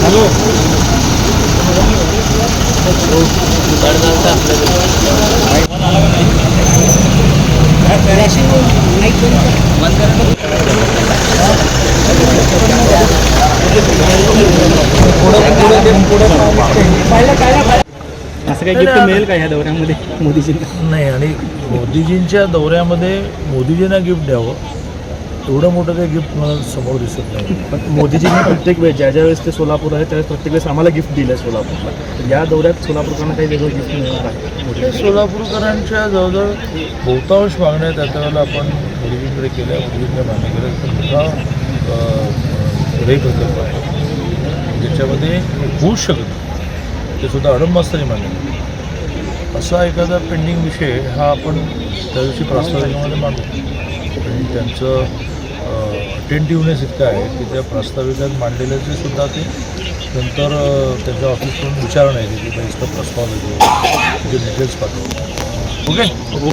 Hello. पुढं पुढं पुढं पाहिलं काय असं काही गिफ्ट मिळेल का ह्या दौऱ्यामध्ये मोदीजींना? नाही आणि मोदीजींच्या दौऱ्यामध्ये मोदीजींना गिफ्ट द्यावं. एवढं मोठं काही गिफ्ट मला समोर दिसत नाही. पण मोदीजींनी प्रत्येक वेळेस ज्या ज्या वेळेस ते सोलापूर आहे त्यावेळेस प्रत्येक वेळेस आम्हाला गिफ्ट दिलं आहे सोलापूरला. तर या दौऱ्यात सोलापूरकरांना काही वेगळं गिफ्ट मिळणार आहे सोलापूरकरांच्या जवळजवळ बहुतांश मागण्या त्या त्यावेळेला आपण मोदीजींकडे केल्या मोदीजींकडे मान्य केल्या. तर मोठा रेल प्रकल्प आहे. ज्याच्यामध्ये होऊच शकत. ते सुद्धा अडंबास्ताने मान्य असा एखादा पेंडिंग विषय हा आपण त्या दिवशी प्रास्ताविकामध्ये मांडू. आणि त्यांचं अटेंटिव्हनेस इतकं आहे की त्या प्रास्ताविकात मांडलेल्याचे सुद्धा ते नंतर त्याच्या त्यांच्या ऑफिसकडून विचारणा येते की बाई प्रस्ताव देतो त्याचे डिटेल्स पाठवतो. ओके? हो,